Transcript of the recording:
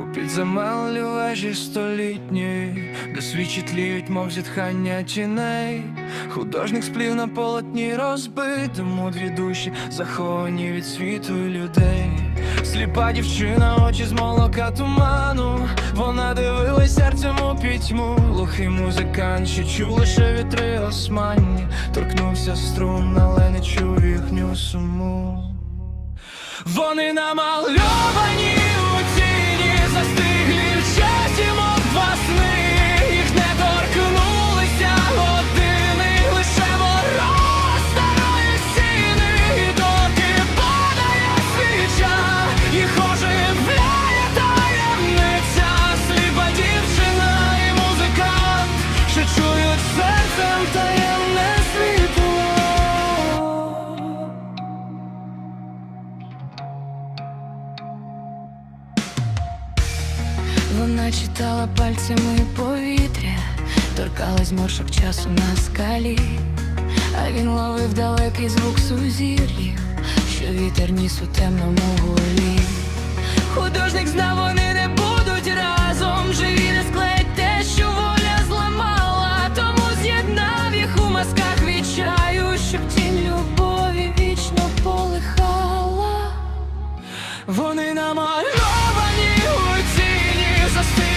У підземеллі вежі столітні, де свічі мов зітхання тіней. Художник сплів на полотні розбитому дві душі, заховані від світу і людей. Сліпа дівчина, очі з молока туману. Вона дивилась серцем у пітьму. Глухий музикант, що чув лише вітри османні. Торкнувся струн, але не чув їхню суму. Вони намальовані Вона читала пальцями повітря, торкалась моршок часу на скалі, а він ловив далекий звук сузір'їв, що вітер ніс у темному голі. Художник знав, вони не будуть разом. Живі не склеять те, що воля зламала, тому з'єднав їх у масках відчаю, щоб тінь любові вічно полихала. Вони намальовані. is a sin.